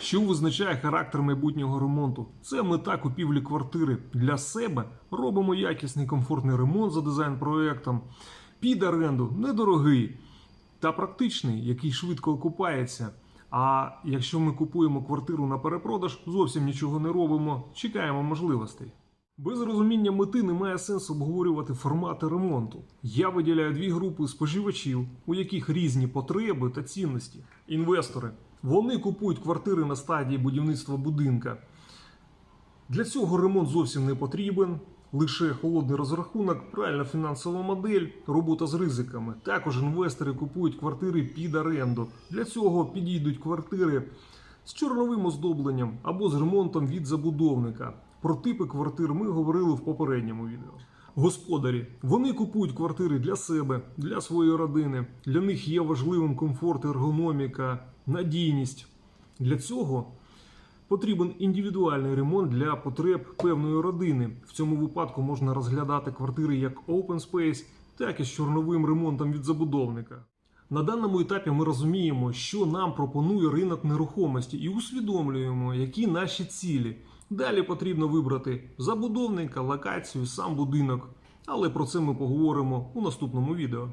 Що визначає характер майбутнього ремонту? Це мета купівлі квартири для себе. Робимо якісний комфортний ремонт за дизайн-проектом. Під оренду недорогий та практичний, який швидко окупається. А якщо ми купуємо квартиру на перепродаж, зовсім нічого не робимо, чекаємо можливостей. Без розуміння мети немає сенсу обговорювати формати ремонту. Я виділяю дві групи споживачів, у яких різні потреби та цінності. Інвестори. Вони купують квартири на стадії будівництва будинка. Для цього ремонт зовсім не потрібен. Лише холодний розрахунок, правильна фінансова модель, робота з ризиками. Також інвестори купують квартири під оренду. Для цього підійдуть квартири з чорновим оздобленням або з ремонтом від забудовника. Про типи квартир ми говорили в попередньому відео. Господарі вони купують квартири для себе, для своєї родини. Для них є важливим комфорт, ергономіка, надійність. Для цього Потрібен індивідуальний ремонт для потреб певної родини. В цьому випадку можна розглядати квартири як open space, так і з чорновим ремонтом від забудовника. На даному етапі ми розуміємо, що нам пропонує ринок нерухомості, і усвідомлюємо, які наші цілі. Далі потрібно вибрати забудовника, локацію, сам будинок. Але про це ми поговоримо у наступному відео.